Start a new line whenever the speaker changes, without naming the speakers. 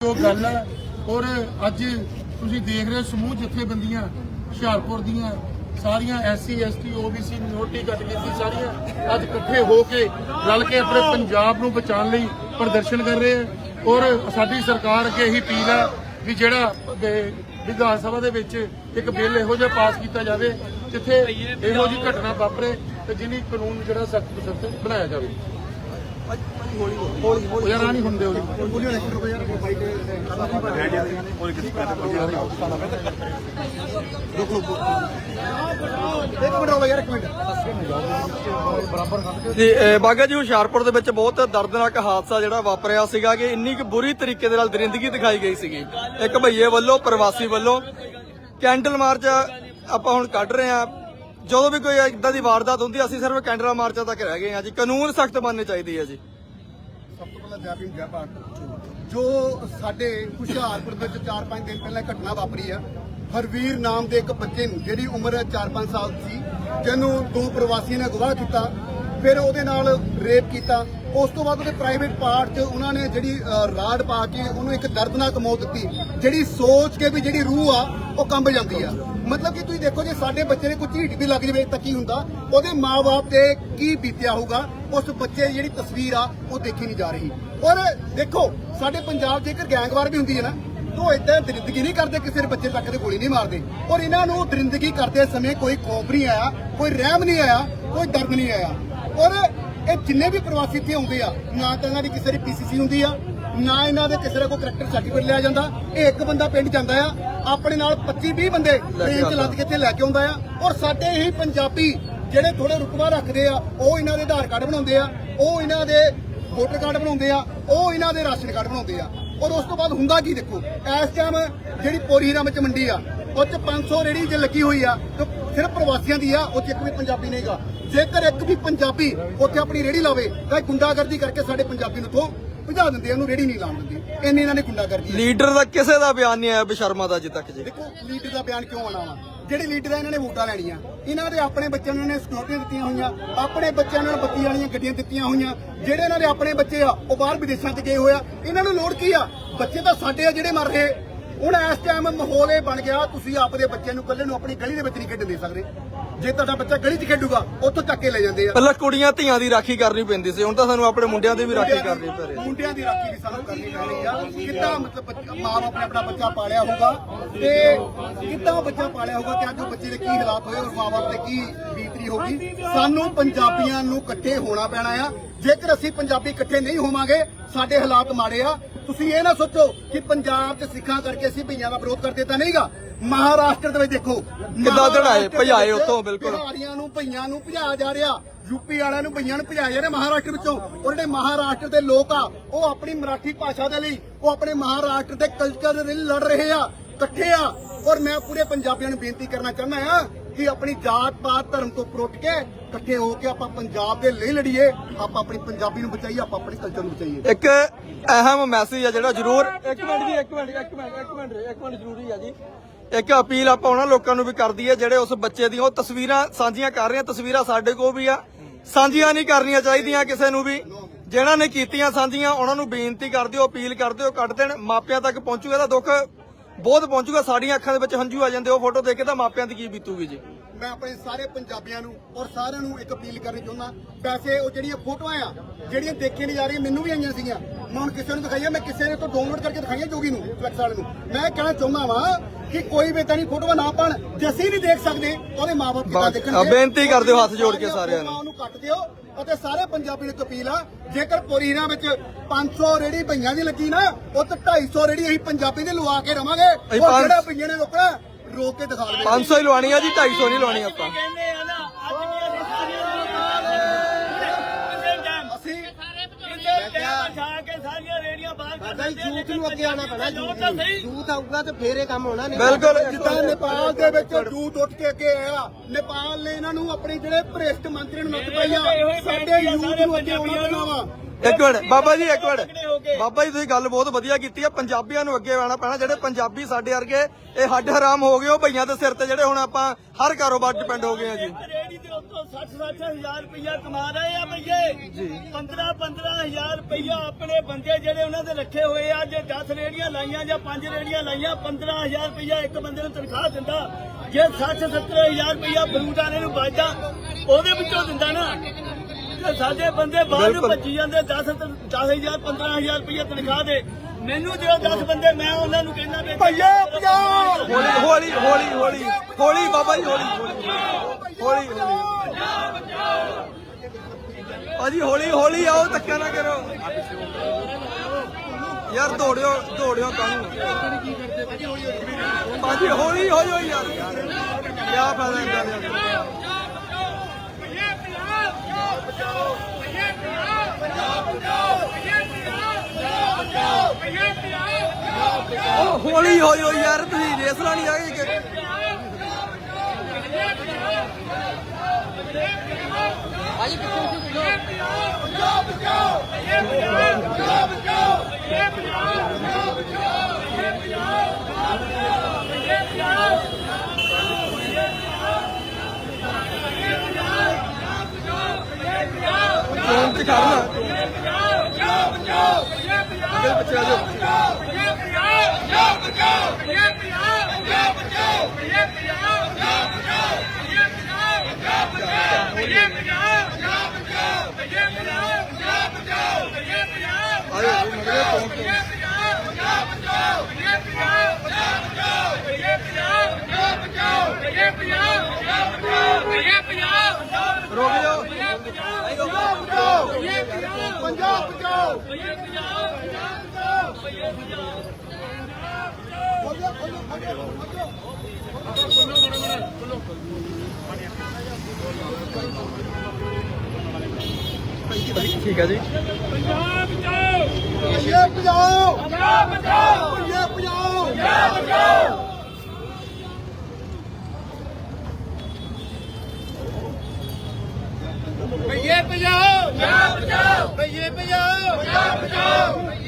ਜੋ ਗੱਲ ਹੈ ਔਰ ਅੱਜ ਤੁਸੀਂ ਦੇਖ ਰਹੇ ਸਮੂਹ ਜਥੇਬੰਦੀਆਂ, ਹੁਸ਼ਿਆਰਪੁਰ ਦੀਆਂ, ਸਾਰੀਆਂ SC, ST, OBC minority category ਸਾਰੀਆਂ ਅੱਜ ਇਕੱਠੇ ਹੋ ਕੇ ਰਲ ਕੇ ਆਪਣੇ ਪੰਜਾਬ ਨੂੰ ਬਚਾਉਣ ਲਈ ਪ੍ਰਦਰਸ਼ਨ ਕਰ ਰਹੇ ਆ। ਔਰ ਸਾਡੀ ਸਰਕਾਰ ਅੱਗੇ ਇਹੀ ਅਪੀਲ ਹੈ ਵੀ ਜਿਹੜਾ ਵਿਧਾਨ ਸਭਾ ਦੇ ਵਿੱਚ ਇੱਕ ਬਿੱਲ ਇਹੋ ਜਿਹਾ ਪਾਸ ਕੀਤਾ ਜਾਵੇ ਜਿੱਥੇ ਇਹੋ ਜਿਹੀ ਘਟਨਾ ਵਾਪਰੇ ਤੇ ਜਿਹਨੀ ਕਾਨੂੰਨ ਜਿਹੜਾ ਸਖਤ ਸਖਤ ਬਣਾਇਆ ਜਾਵੇ। ਉਹ ਯਾਰ ਆ ਨਹੀਂ ਹੁੰਦੇ ਉਹ
ਜੀ ਬਾਗਾ ਜੀ ਹੁਸ਼ਿਆਰਪੁਰ ਦੇ ਵਿੱਚ ਬਹੁਤ ਦਰਦਨਾਕ ਹਾਦਸਾ ਜਿਹੜਾ ਵਾਪਰਿਆ ਸੀਗਾ ਕਿ ਇੰਨੀ ਕੁ ਬੁਰੀ ਤਰੀਕੇ ਦੇ ਨਾਲ ਦਰਿੰਦਗੀ ਦਿਖਾਈ ਗਈ ਸੀਗੀ। ਇੱਕ ਭਈਏ ਵੱਲੋਂ, ਪ੍ਰਵਾਸੀ ਵੱਲੋਂ ਕੈਂਡਲ ਮਾਰਚ ਆਪਾਂ ਹੁਣ ਕੱਢ ਰਹੇ ਆ ਜਦੋਂ ਵੀ ਕੋਈ ਇਦਾਂ ਦੀ ਵਾਰਦਾਤ ਹੁੰਦੀ, ਅਸੀਂ ਸਿਰਫ ਕੈਂਡਲ ਮਾਰਚਾਂ ਤੱਕ ਰਹਿ ਗਏ ਆ ਜੀ। ਕਾਨੂੰਨ ਸਖਤ ਬਣਨੇ ਚਾਹੀਦੇ ਆ ਜੀ।
ਸਭ ਤੋਂ ਪਹਿਲਾਂ ਜੈ ਭੀਮ, ਜੈ ਭਾਰਤ ਜੋ ਸਾਡੇ ਹੁਸ਼ਿਆਰਪੁਰ ਵਿੱਚ 4-5 ਦਿਨ ਪਹਿਲਾਂ ਘਟਨਾ ਵਾਪਰੀ ਆ, ਹਰਵੀਰ ਨਾਮ ਦੇ ਇੱਕ ਬੱਚੇ ਨੂੰ, ਜਿਹੜੀ ਉਮਰ 4-5 ਸਾਲ ਸੀ, ਜਿਹਨੂੰ ਦੋ ਪ੍ਰਵਾਸੀਆਂ ਨੇ ਅਗਵਾ ਕੀਤਾ ਫਿਰ ਉਹਦੇ ਨਾਲ ਰੇਪ ਕੀਤਾ। ਉਸ ਤੋਂ ਬਾਅਦ ਉਹਦੇ ਪ੍ਰਾਈਵੇਟ ਪਾਰਟ 'ਚ ਉਹਨਾਂ ਨੇ ਜਿਹੜੀ ਅ, ਪਾ ਕੇ ਉਹਨੂੰ ਇੱਕ ਦਰਦਨਾਕ ਮੌਤ ਦਿੱਤੀ। ਜਿਹੜੀ ਸੋਚ ਕੇ ਵੀ ਜਿਹੜੀ ਰੂਹ ਆ ਉਹ ਕੰਬ ਜਾਂਦੀ ਆ। ਮਤਲਬ ਕਿ ਤੁਸੀਂ ਦੇਖੋ ਜੇ ਸਾਡੇ ਬੱਚੇ ਨੇ ਕੋਈ ਝੀਟ ਵੀ ਲੱਗ ਜਵੇ ਤਾਂ ਕੀ ਹੁੰਦਾ? ਉਹਦੇ ਮਾਪੇ ਤੇ ਕੀ ਬੀਤਿਆ ਹੋਊਗਾ? ਉਸ ਬੱਚੇ ਦੀ ਜਿਹੜੀ ਤਸਵੀਰ ਆ ਉਹ ਦੇਖੀ ਨਹੀਂ ਜਾ ਰਹੀ। ਔਰ ਦੇਖੋ ਸਾਡੇ ਪੰਜਾਬ 'ਚ ਜੇਕਰ ਗੈਂਗਵਾਰ ਵੀ ਹੁੰਦੀ ਹੈ ਨਾ ਤਾਂ ਇਦਾਂ ਦਰਿੰਦਗੀ ਨਹੀਂ ਕਰਦੇ ਕਿਸੇ ਬੱਚੇ ਤੱਕ ਤੇ ਗੋਲੀ ਨਹੀਂ ਮਾਰਦੇ। ਔਰ ਇਹਨਾਂ ਨੂੰ ਦਰਿੰਦਗੀ ਕਰਦੇ ਸਮੇਂ ਕੋਈ ਖੌਫ ਨਹੀਂ ਆਇਆ ਕੋਈ ਰਹਿਮ ਨਹੀਂ ਆਇਆ ਕੋਈ ਦਰਦ ਨਹੀਂ ਆਇਆ। ਔਰ ਇਹ ਜਿੰਨੇ ਵੀ ਪ੍ਰਵਾਸੀ ਇੱਥੇ ਆਉਂਦੇ ਆ ਨਾ ਤਾਂ ਇਹਨਾਂ ਦੀ ਕਿਸੇ ਦੀ ਪੀਸੀਸੀ ਹੁੰਦੀ ਆ ਨਾ ਇਹਨਾਂ ਦੇ ਕਿਸੇ ਦਾ ਕੋਈ ਕਰੈਕਟਰ ਸਰਟੀਫਿਕੇਟ ਲਿਆ ਜਾਂਦਾ। ਇਹ ਇੱਕ ਬੰਦਾ ਪਿੰਡ ਜਾਂਦਾ ਆ ਆਪਣੇ ਨਾਲ 25 20 ਬੰਦੇ ਟ੍ਰੇਨ ਚ ਲੱਦ ਕੇ ਇੱਥੇ ਲੈ ਕੇ ਆਉਂਦਾ ਆ। ਔਰ ਸਾਡੇ ਹੀ ਪੰਜਾਬੀ ਜਿਹੜੇ ਥੋੜੇ ਰੁਤਬਾ ਰੱਖਦੇ ਆ ਉਹ ਇਹਨਾਂ ਦੇ ਆਧਾਰ ਕਾਰਡ ਬਣਾਉਂਦੇ ਆ ਉਹ ਇਹਨਾਂ ਦੇ ਵੋਟਰ ਕਾਰਡ ਬਣਾਉਂਦੇ ਆ ਉਹ ਇਹਨਾਂ ਦੇ ਰਾਸ਼ਨ ਕਾਰਡ ਬਣਾਉਂਦੇ ਆ। ਔਰ ਉਸ ਤੋਂ ਬਾਅਦ ਹੁੰਦਾ ਕੀ ਦੇਖੋ ਇਸ ਟਾਈਮ ਜਿਹੜੀ ਪੋਰੀ ਹੀਰਾ ਵਿੱਚ ਮੰਡੀ ਆ ਉਹ ਚ 500 ਰੇੜੀ ਜੇ ਲੱਗੀ ਹੋਈ ਆ ਤੇ ਸਿਰਫ ਪ੍ਰਵਾਸੀਆਂ ਦੀ ਆ ਉਹ ਚ ਇੱਕ ਵੀ ਪੰਜਾਬੀ ਨਹੀਂਗਾ। ਜੇਕਰ ਇੱਕ ਵੀ ਪੰਜਾਬੀ ਉੱਥੇ ਆਪਣੀ ਰੇੜੀ ਲਾਵੇ ਤਾਂ ਇਹ ਗੁੰਡਾਗਰਦੀ ਕਰਕੇ ਸਾਡੇ ਪੰਜਾਬੀ ਨੂੰ ਤੋਂ ਭਜਾ ਦਿੰਦੇ ਆ ਉਹਨੂੰ ਰੇੜੀ ਨਹੀਂ ਲਾਉਣ ਦਿੰਦੇ। ਇੰਨੀ ਇਹਨਾਂ ਨੇ ਗੁੰਡਾਗਰਦੀ ਆ।
ਲੀਡਰ ਦਾ ਕਿਸੇ ਦਾ ਬਿਆਨ ਨਹੀਂ ਆਇਆ ਬਸ਼ਰਮਾ ਦਾ ਅਜੇ ਤੱਕ ਜੀ।
ਦੇਖੋ ਲੀਡਰ ਦਾ ਬਿਆਨ ਕਿਉਂ ਆਣਾ ਵਾ? ਜਿਹੜੇ ਲੀਡਰ ਆ ਇਹਨਾਂ ਨੇ ਵੋਟਾਂ ਲੈਣੀਆਂ। ਇਹਨਾਂ ਦੇ ਆਪਣੇ ਬੱਚਿਆਂ ਨੂੰ ਇਹਨੇ ਸਿਕਿਉਰਟੀਆਂ ਦਿੱਤੀਆਂ ਹੋਈਆਂ ਆਪਣੇ ਬੱਚਿਆਂ ਨੂੰ ਬੱਤੀ ਵਾਲੀਆਂ ਗੱਡੀਆਂ ਦਿੱਤੀਆਂ ਹੋਈਆਂ। ਜਿਹੜੇ ਇਹਨਾਂ ਦੇ ਆਪਣੇ ਬੱਚੇ ਆ ਉਹ ਬਾਹਰ ਵਿਦੇਸ਼ਾਂ 'ਚ ਗਏ ਹੋਇਆ ਇਹਨਾਂ ਨੂੰ ਲੋੜ ਕੀ ਆ? ਬੱਚੇ ਤਾਂ ਸਾਡੇ ਆ ਜਿਹੜੇ ਮਰ ਰਹੇ। ਹੁਣ ਇਸ ਟਾਈਮ ਮਾਹੌਲ ਇਹ ਬਣ ਗਿਆ ਤੁਸੀਂ ਆਪਦੇ ਬੱਚਿਆਂ ਨੂੰ ਇਕੱਲੇ ਨੂੰ ਆਪਣੀ ਗਲੀ ਦੇ ਵਿੱਚ ਨਹੀਂ ਖੇਡਣ ਦੇ ਸਕਦੇ। ਜੇ ਤੁਹਾਡਾ ਬੱਚਾ ਗਲੀ 'ਚ ਖੇਡੂਗਾ ਉੱਥੋਂ ਚੱਕ ਕੇ ਲੈ ਜਾਂਦੇ ਆ।
ਪਹਿਲਾਂ ਕੁੜੀਆਂ ਧੀਆਂ ਦੀ ਰਾਖੀ ਕਰਨੀ ਪੈਂਦੀ ਸੀ ਹੁਣ ਤਾਂ ਸਾਨੂੰ ਆਪਣੇ ਮੁੰਡਿਆਂ ਦੀ ਵੀ ਰਾਖੀ ਕਰਨੀ ਪੈ ਰਹੀ ਹੈ।
ਮੁੰਡਿਆਂ ਦੀ ਰਾਖੀ ਵੀ ਸਾਨੂੰ ਕਰਨੀ ਪੈ ਰਹੀ ਆ। ਕਿੱਦਾਂ ਮਤਲਬ ਬੱਚਾ- ਮਾਂ ਨੇ ਆਪਣਾ ਬੱਚਾ ਪਾਲਿਆ ਹੋਊਗਾ ਤੇ ਕਿੱਦਾਂ ਬੱਚਾ ਪਾਲਿਆ ਹੋਊਗਾ ਕਿ ਅੱਜ ਉਹ ਬੱਚੇ ਦੇ ਕੀ ਹਾਲਾਤ ਹੋਏ ਔਰ ਮਾਂ ਬਾਪ ਤੇ ਕੀ ਬੀਤਰੀ ਹੋਗੀ ਸਾਨੂੰ ਪੰਜਾਬੀਆਂ ਨੂੰ ਇਕੱਠੇ ਹੋਣਾ ਪੈਣਾ ਆ। ਜੇਕਰ ਅਸੀਂ ਪੰਜਾਬੀ ਇਕੱਠੇ ਨਹੀਂ ਹੋਵਾਂਗੇ ਸਾਡੇ ਹਾਲਾਤ ਮਾੜੇ ਆ। ਤੁਸੀਂ ਇਹ ਨਾ ਸੋਚੋ ਕਿ ਪੰਜਾਬ 'ਚ ਸਿੱਖਾਂ ਕਰਕੇ ਅਸੀਂ ਭਈਆਂ ਦਾ ਵਿਰੋਧ ਕਰਦੇ ਤਾਂ ਨਹੀਂਗਾ। ਮਹਾਰਾਸ਼ਟਰ ਦੇ ਵਿੱਚ ਦੇਖੋ
ਕਿੱਦਾਂ ਦੜਾਏ, ਭਜਾਏ ਉੱਥੋਂ, ਬਿਲਕੁਲ।
ਬਿਹਾਰੀਆਂ ਨੂੰ ਭਈਆਂ ਨੂੰ ਭਜਾਇਆ ਜਾ ਰਿਹਾ। ਯੂਪੀ ਵਾਲਿਆਂ ਨੂੰ ਭਈਆਂ ਨੂੰ ਭਜਾਇਆ ਜਾ ਰਿਹਾ ਮਹਾਰਾਸ਼ਟਰ ਵਿੱਚੋਂ। ਔਰ ਜਿਹੜੇ ਮਹਾਰਾਸ਼ਟਰ ਦੇ ਲੋਕ ਆ ਉਹ ਆਪਣੀ ਮਰਾਠੀ ਭਾਸ਼ਾ ਦੇ ਲਈ ਉਹ ਆਪਣੇ ਮਹਾਰਾਸ਼ਟਰ ਦੇ ਕਲਚਰ ਦੇ ਲਈ ਲੜ ਰਹੇ ਆ ਇਕੱਠੇ ਆ। ਔਰ ਮੈਂ ਪੂਰੇ ਪੰਜਾਬੀਆਂ ਨੂੰ ਬੇਨਤੀ ਕਰਨਾ ਚਾਹੁੰਦਾ ਆ ਕਿ ਆਪਣੀ ਜਾਤ ਪਾਤ ਧਰਮ ਤੋਂ ਉੱਠ ਕੇ ਇਕੱਠੇ ਹੋ ਕੇ ਆਪਾਂ ਪੰਜਾਬ ਦੇ ਲਈ ਲੜੀਏ ਆਪਾਂ ਆਪਣੀ ਪੰਜਾਬੀ ਨੂੰ ਬਚਾਈਏ ਆਪਾਂ ਆਪਣੇ ਕਲਚਰ ਨੂੰ ਬਚਾਈਏ।
ਇੱਕ ਅਹਿਮ ਮੈਸੇਜ ਆ ਜਿਹੜਾ ਜ਼ਰੂਰ ਇੱਕ ਮਿੰਟ ਜੀ ਇੱਕ ਮਿੰਟ ਇੱਕ ਮਿੰਟ ਇੱਕ ਮਿੰਟ ਇੱਕ ਮਿੰਟ ਜ਼ਰੂਰੀ ਆ ਜੀ। ਇੱਕ ਅਪੀਲ ਆਪਾਂ ਉਹਨਾਂ ਲੋਕਾਂ ਨੂੰ ਵੀ ਕਰਦੀ ਹੈ ਜਿਹੜੇ ਉਸ ਬੱਚੇ ਦੀਆਂ ਉਹ ਤਸਵੀਰਾਂ ਸਾਂਝੀਆਂ ਕਰ ਰਹੇ ਆ ਤਸਵੀਰਾਂ ਸਾਡੇ ਕੋਲ ਵੀ ਆ। ਸਾਂਝੀਆਂ ਨਹੀਂ ਕਰਨੀਆਂ ਚਾਹੀਦੀਆਂ ਕਿਸੇ ਨੂੰ ਵੀ। ਜਿਨ੍ਹਾਂ ਨੇ ਕੀਤੀਆਂ ਸਾਂਝੀਆਂ ਉਹਨਾਂ ਨੂੰ ਬੇਨਤੀ ਕਰਦੇ ਹੋ ਅਪੀਲ ਕਰਦੇ ਹੋ ਕੱਢ ਦੇਣ ਮਾਪਿਆਂ ਤੱਕ ਪਹੁੰਚੂਗਾ ਤਾਂ ਦੁੱਖ ਬਹੁਤ ਪਹੁੰਚੂਗਾ ਸਾਡੀਆਂ ਅੱਖਾਂ ਦੇ ਵਿੱਚ ਹੰਝੂ ਆ ਜਾਂਦੇ ਉਹ ਫੋਟੋ ਦੇਖ ਕੇ ਤਾਂ ਮਾਪਿਆਂ ਦੀ ਕੀ ਬੀਤੂਗੀ ਜੀ।
ਮੈਂ ਆਪਣੇ ਸਾਰੇ ਪੰਜਾਬੀਆਂ ਨੂੰ ਔਰ ਸਾਰਿਆਂ ਨੂੰ ਇੱਕ ਅਪੀਲ ਕਰਨੀ ਚਾਹੁੰਦਾ ਵੈਸੇ ਉਹ ਜਿਹੜੀਆਂ ਫੋਟੋਆਂ ਆ ਜਿਹੜੀਆਂ ਦੇਖੀਆਂ ਨਹੀਂ ਜਾ ਰਹੀਆਂ ਮੈਨੂੰ ਵੀ ਆਈਆਂ ਸੀਗੀਆਂ। ਮੈਂ ਹੁਣ ਕਿਸੇ ਨੂੰ ਦਿਖਾਈਆਂ ਮੈਂ ਕਿਸੇ ਨੇ ਤੋਂ ਡਾਊਨਲੋਡ ਕਰਕੇ ਦਿਖਾਈਆਂ ਜੋਗੀ ਨੂੰ ਫਲੈਕਸ ਵਾਲੇ ਨੂੰ। ਮੈਂ ਕਹਿਣਾ ਚਾਹੁੰਦਾ ਵਾਂ ਕਿ ਕੋਈ ਵੀ ਤਾਂ ਫੋਟੋਆਂ ਨਾ ਪਾਣ ਜੇ ਅਸੀਂ ਨਹੀਂ ਦੇਖ ਸਕਦੇ ਉਹਦੇ ਮਾਪੇ ਕਿੱਦਾਂ ਦੇਖਣਗੇ।
ਬੇਨਤੀ ਕਰ ਦਿਓ ਹੱਥ ਜੋੜ ਕੇ ਸਾਰਿਆਂ ਨੂੰ।
ਉਹਨੂੰ ਕੱਟ ਦਿਓ ਅਤੇ ਸਾਰੇ ਪੰਜਾਬੀ ਨੂੰ ਅਪੀਲ ਆ ਜੇਕਰ ਪੋਰੀਨਾ ਵਿੱਚ 500 ਰੇੜੀ ਭਈਆਂ ਦੀ ਲੱਗੀ ਨਾ ਉਹ ਤੇ 250 ਰੇੜੀ ਅਸੀਂ ਪੰਜਾਬੀ ਦੇ ਲਵਾ ਕੇ ਰਵਾਂਗੇ। ਉਹ ਜਿਹੜਾ ਭਈਆਂ ਨੇ ਰੋਕਣਾ ਰੋਕ ਕੇ ਦਿਖਾ ਦੇਵੇ
500 ਹੀ ਲਵਾਣੀ ਆ ਜੀ 250 ਨਹੀਂ ਲਵਾਣੀ ਆਪਾਂ।
ਕੇ ਸਾਰੀਆਂ ਰੇੜੀਆਂ ਬਾਹਰ ਕਰ
ਭਾਈ ਯੂਥ ਨੂੰ ਅੱਗੇ ਆਉਣਾ ਪੈਣਾ
ਤਾਂ ਸਹੀ।
ਯੂਥ ਆਊਗਾ ਤੇ ਫੇਰ ਇਹ ਕੰਮ ਹੋਣਾ ਨਹੀਂ।
ਬਿਲਕੁਲ
ਜਿੱਦਾਂ ਨੇਪਾਲ ਦੇ ਵਿੱਚ ਉੱਠ ਕੇ ਅੱਗੇ ਆਇਆ ਨੇਪਾਲ ਨੇ ਇਹਨਾਂ ਨੂੰ ਆਪਣੇ ਜਿਹੜੇ ਭ੍ਰਿਸ਼ਟ ਮੰਤਰੀ ਨੂੰ ਨੱਥ ਪਾਈ ਆ ਸਾਡੇ ਯੂਥ ਨੂੰ ਅੱਗੇ ਆਉਣਾ ਪੈਣਾ ਵਾ।
ਇੱਕ ਮਿੰਟ ਬਾਬਾ ਜੀ ਇੱਕ ਮਿੰਟ। ਬਾਬਾ ਜੀ ਤੁਸੀਂ ਗੱਲ ਬਹੁਤ ਵਧੀਆ ਕੀਤੀ ਆ ਪੰਜਾਬੀਆਂ ਨੂੰ ਅੱਗੇ ਆਉਣਾ ਪੈਣਾ ਜਿਹੜੇ ਪੰਜਾਬੀ ਸਾਡੇ ਵਰਗੇ ਇਹ ਹੱਡ ਹਰਾਮ ਹੋ ਗਏ ਉਹ ਭਈਆਂ ਦੇ ਸਿਰ ਤੇ ਜਿਹੜੇ ਹੁਣ ਆਪਾਂ ਹਰ ਕਾਰੋਬਾਰ ਡਿਪੈਂਡ ਹੋ ਗਏ ਆ ਜੀ।
ਰੇੜੀ ਦੇ ਉੱਤੋਂ 60 ਹਜ਼ਾਰ ਰੁਪਇਆ ਕਮਾ ਰਹੇ ਆ ਬਈਏ
ਜੀ।
15 15000 ਰੁਪਇਆ ਆਪਣੇ ਬੰਦੇ ਜਿਹੜੇ ਉਹਨਾਂ ਦੇ ਰੱਖੇ ਹੋਏ ਆ ਜੇ 10 ਰੇੜੀਆਂ ਲਾਈਆਂ ਜਾਂ 5 ਰੇੜੀਆਂ ਲਾਈਆਂ 15000 ਰੁਪਇਆ ਇੱਕ ਬੰਦੇ ਨੂੰ ਤਨਖਾਹ ਦਿੰਦਾ। ਜੇ 60 70000 ਰੁਪਇਆ ਫਰੂਟ ਵਾਲੇ ਨੂੰ ਬਚਦਾ ਉਹਦੇ ਵਿੱਚੋਂ ਦਿੰਦਾ ਨਾ। ਸਾਡੇ ਬੰਦੇ ਬਾਹਰ ਨੂੰ। ਭੱਜੀ ਜਾਂਦੇ 10 10000 15000 ਰੁਪਇਆ ਤਨਖਾਹ ਦੇ। ਮੈਨੂੰ ਦਿਓ 10 ਬੰਦੇ ਮੈਂ ਉਹਨਾਂ ਨੂੰ ਕਹਿੰਦਾ ਵੀ ਭਈਆ
ਹੌਲੀ ਹੌਲੀ ਹੌਲੀ ਹੌਲੀ। ਹੌਲੀ ਬਾਬਾ ਜੀ ਹੌਲੀ। ਹੌਲੀ ਹੌਲੀ। ਭਾਜੀ ਹੌਲੀ ਹੌਲੀ ਆਓ ਧੱਕਾ ਨਾ ਕਰੋ। ਯਾਰ ਦੌੜਿਓ ਦੌੜਿਓ ਕਾਹਨੂੰ ਭਾਜੀ ਹੌਲੀ ਹੋ ਜਾਓ ਯਾਰ। ਕੀ ਫਾਇਦਾ ਇੰਦਾ ਦੇ? ਉਹ ਹੌਲੀ ਹੋ ਜਾਓ ਯਾਰ ਤੁਸੀਂ ਰੇਸ ਲਾਣੀ ਆ ਗਈ ਕਿ ਫੋਨ ਤੇ ਕਰਨਾ ਅੱਗੇ ਪਿੱਛੇ ਆ ਜਾਓ ਆਜੋ ਮਗਰੇ ਫੋਨ ਤੇ ਰੁਕ ਜਾਓ।
ਪੰਜਾਬ ਬਚਾਓ
ਠੀਕ ਹੈ ਜੀ।
ਪੰਜਾਬ ਬਚਾਓ ਪੰਜਾਬ ਬਚਾਓ ਪੰਜਾਬ ਬਚਾਓ
ਭਈਏ ਭਜਾਓ। ਪੰਜਾਬ ਬਚਾਓ ਭਈਏ ਭਜਾਓ ਪੰਜਾਬ ਬਚਾਓ ਭਈਏ ਭਜਾਓ।